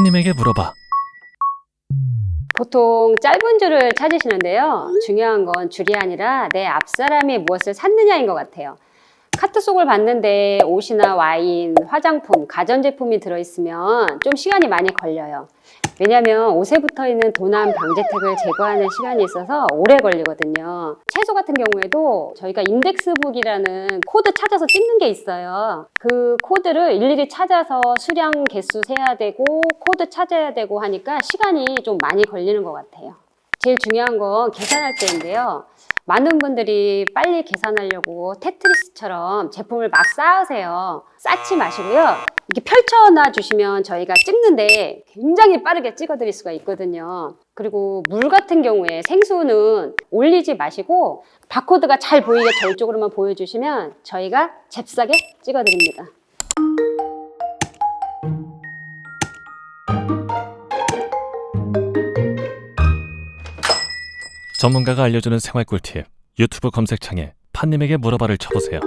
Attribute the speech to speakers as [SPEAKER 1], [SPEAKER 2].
[SPEAKER 1] 판님에게 물어봐.
[SPEAKER 2] 보통 짧은 줄을 찾으시는데요. 중요한 건 줄이 아니라 내 앞사람이 무엇을 샀느냐인 것 같아요. 카트 속을 봤는데 옷이나 와인, 화장품, 가전제품이 들어있으면 좀 시간이 많이 걸려요. 왜냐하면 옷에 붙어 있는 도난 방지택을 제거하는 시간이 있어서 오래 걸리거든요. 채소 같은 경우에도 저희가 인덱스북이라는 코드 찾아서 찍는 게 있어요. 그 코드를 일일이 찾아서 수량 개수 세야 되고 코드 찾아야 되고 하니까 시간이 좀 많이 걸리는 것 같아요. 제일 중요한 건 계산할 때인데요. 많은 분들이 빨리 계산하려고 테트리스처럼 제품을 막 쌓으세요. 쌓지 마시고요. 이렇게 펼쳐놔 주시면 저희가 찍는데 굉장히 빠르게 찍어 드릴 수가 있거든요. 그리고 물 같은 경우에 생수는 올리지 마시고 바코드가 잘 보이게 저희 쪽으로만 보여주시면 저희가 잽싸게 찍어 드립니다.
[SPEAKER 1] 전문가가 알려주는 생활 꿀팁. 유튜브 검색창에 판님에게 물어봐를 쳐보세요.